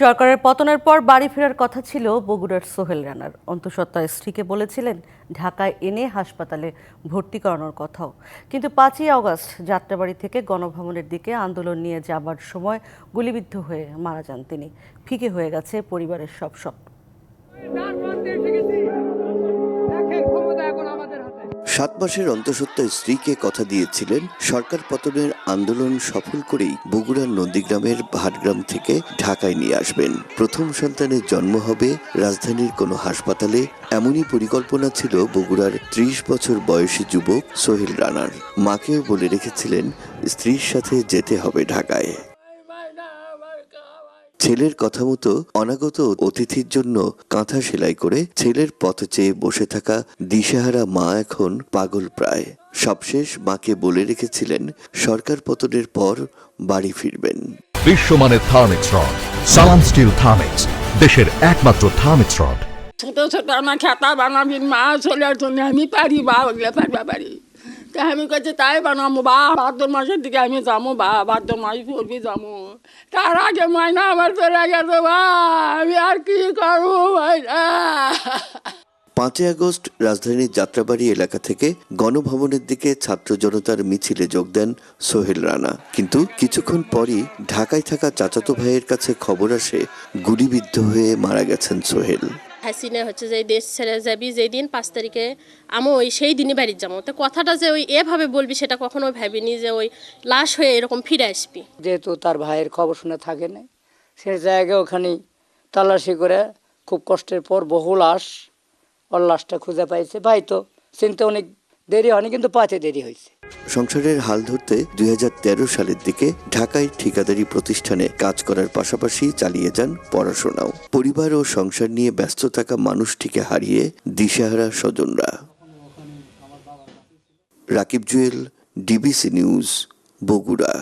সরকারের পতনের পর বাড়ি ফেরার কথা ছিল বগুড়ার সোহেল রানার। অন্তঃসত্ত্বা স্ত্রীকে বলেছিলেন, ঢাকায় এনে হাসপাতালে ভর্তি করানোর কথাও। কিন্তু পাঁচই আগস্ট যাত্রাবাড়ি থেকে গণভবনের দিকে আন্দোলন নিয়ে যাবার সময় গুলিবিদ্ধ হয়ে মারা যান তিনি। ফিকে হয়ে গেছে পরিবারের সব স্বপ্ন। সাত মাসের অন্তঃসত্ত্বা স্ত্রীকে কথা দিয়েছিলেন সরকার পতনের আন্দোলন সফল করেই বগুড়ার নন্দীগ্রামের ভাটগ্রাম থেকে ঢাকায় নিয়ে আসবেন। প্রথম সন্তানের জন্ম হবে রাজধানীর কোনো হাসপাতালে, এমনই পরিকল্পনা ছিল বগুড়ার ত্রিশ বছর বয়সী যুবক সোহেল রানার। মাকেও বলে রেখেছিলেন, স্ত্রীর সাথে যেতে হবে ঢাকায়। ছেলের কথা মতো অনাগত অতিথির জন্য কাঁথা সেলাই করে ছেলের পথ চেয়ে বসে থাকা দিশেহারা মা এখন পাগল প্রায়। সবশেষ মাকে বলে রেখেছিলেন সরকার পতনের পর বাড়ি ফিরবেন। বিশ্বমানের Thermex rod Salam steel Thermex দেশের একমাত্র থার্মিক্স রড। ছোট ছোট আমার খাতা বানাবি মা চলে জন্য আমি পারি বা ওগুলো পারবা পারি। তা আমি কাছে তাই বানাবো বা ভাদ্র মাসের দিকে আমি যাব বা ভাদ্র মাস পড়বি যাব তার আগে মাইনা আমার চলে গেছে বা আমি আর কি করব, মাইনা? পাঁচই আগস্ট রাজধানীর যাত্রাবাড়ি এলাকা থেকে গণভবনের দিকে ছাত্র জনতার মিছিলে যোগ দেন সোহেল রানা। কিন্তু কিছুক্ষণ পরই ঢাকায় থাকা চাচাতো ভাইয়ের কাছে খবর আসে, গুলিবিদ্ধ হয়ে মারা গেছেন সোহেল। হাসিনা হচ্ছে যে দেশ ছেড়ে যাবি, যেই দিন পাঁচ তারিখে আমি ওই সেই দিনই বাড়ির যাব। তো কথাটা যে ওই এভাবে বলবি সেটা কখনো ভাবিনি যে ওই লাশ হয়ে এরকম ফিরে আসবি? যেহেতু তার ভাইয়ের খবর শুনে থাকে না সে জায়গায় ওখানে তল্লাশি করে খুব কষ্টের পর বহু লাশ, ওর লাশটা খুঁজে পাইছে। ভাই তো চিনতে অনেক দেরি হয়নি, কিন্তু পাতে দেরি হয়েছে। সংসারের হাল ধরতে দুই হাজার তেরো সালের দিকে ঢাকায় ঠিকাদারি প্রতিষ্ঠানে কাজ করার পাশাপাশি চালিয়ে যান পড়াশোনাও। পরিবার ও সংসার নিয়ে ব্যস্ত থাকা মানুষটিকে হারিয়ে দিশেহারা স্বজনরা। Rakib Jewel, DBC news, Bogura.